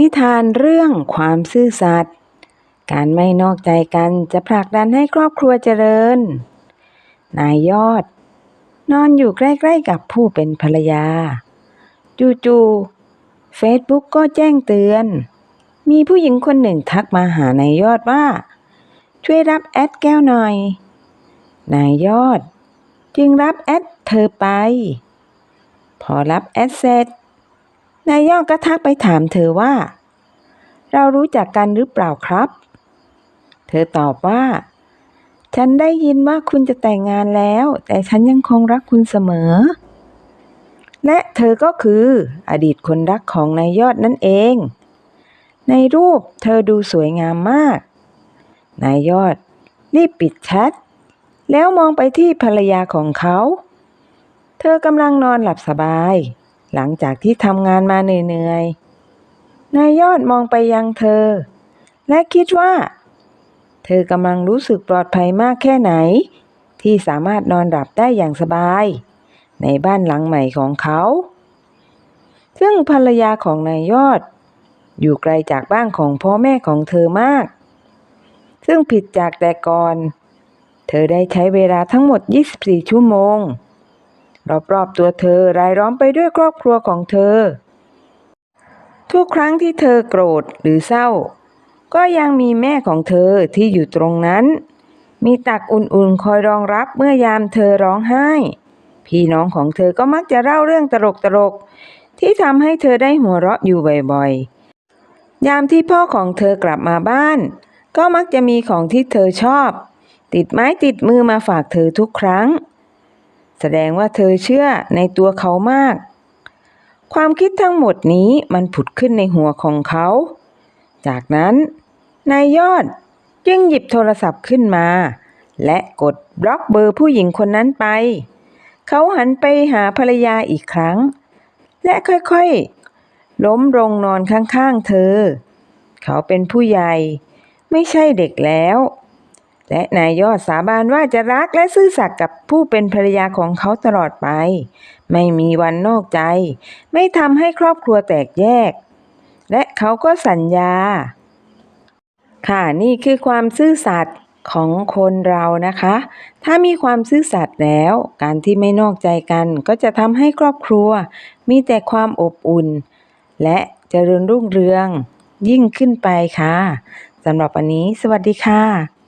นิทานเรื่องความซื่อสัตย์ การไม่นอกใจกันจะผลักดันให้ครอบครัวเจริญ นายยอด นอนอยู่ใกล้ๆกับผู้เป็นภรรยา จู่ๆเฟซบุ๊กก็แจ้งเตือน มีผู้หญิงคนหนึ่งทักมาหานายยอดว่า ช่วยรับแอดแก้วหน่อย นายยอด จึงรับแอดเธอไป พอรับแอดเสร็จ นายยอดก็ทักไปถามเธอว่า เรารู้จักกันหรือเปล่าครับ เธอตอบว่า ฉันได้ยินว่าคุณจะแต่งงานแล้ว แต่ฉันยังคงรักคุณเสมอ และเธอก็คืออดีตคนรักของนายยอดนั่นเอง ในรูปเธอดูสวยงามมาก นายยอดรีบปิดแชทแล้วมองไปที่ภรรยาของเขา เธอกำลังนอนหลับสบาย หลังจากที่ทำงานมาเหนื่อยๆ นายยอดมองไปยังเธอ และคิดว่า เธอกำลังรู้สึกปลอดภัยมากแค่ไหน ที่สามารถนอนหลับได้อย่างสบาย ในบ้านหลังใหม่ของเขา ซึ่งภรรยาของนายยอด อยู่ไกลจากบ้านของพ่อแม่ของเธอมาก ซึ่งผิดจากแต่ก่อน เธอได้ใช้เวลาทั้งหมด 24 ชั่วโมง รอบๆตัวเธอรายล้อมไปด้วยครอบครัวของเธอ ทุกครั้งที่เธอโกรธหรือเศร้า ก็ยังมีแม่ของเธอที่อยู่ตรงนั้น มีตักอุ่นๆคอยรองรับเมื่อยามเธอร้องไห้ พี่น้องของเธอก็มักจะเล่าเรื่องตลกๆที่ทำให้เธอได้หัวเราะอยู่บ่อยๆ ยามที่พ่อของเธอกลับมาบ้าน ก็มักจะมีของที่เธอชอบ ติดไม้ติดมือมาฝากเธอทุกครั้ง แสดงว่าเธอเชื่อในตัวเขามาก ความคิดทั้งหมดนี้มันผุดขึ้นในหัวของเขา จากนั้นนายยอดจึงหยิบโทรศัพท์ขึ้นมา และกดบล็อกเบอร์ผู้หญิงคนนั้นไป เขาหันไปหาภรรยาอีกครั้ง และค่อยๆ ล้มลงนอนข้างๆเธอ เขาเป็นผู้ใหญ่ ไม่ใช่เด็กแล้ว และนายยอดสาบานว่าจะรักและซื่อสัตย์กับผู้เป็นภรรยาของเขาตลอดไป ไม่มีวันนอกใจ ไม่ทำให้ครอบครัวแตกแยก และเขาก็สัญญา ค่ะนี่คือความซื่อสัตย์ของคนเรานะคะ ถ้ามีความซื่อสัตย์แล้ว การที่ไม่นอกใจกันก็จะทำให้ครอบครัว มีแต่ความอบอุ่น และเจริญรุ่งเรืองยิ่งขึ้นไปค่ะสำหรับวันนี้ สวัสดีค่ะ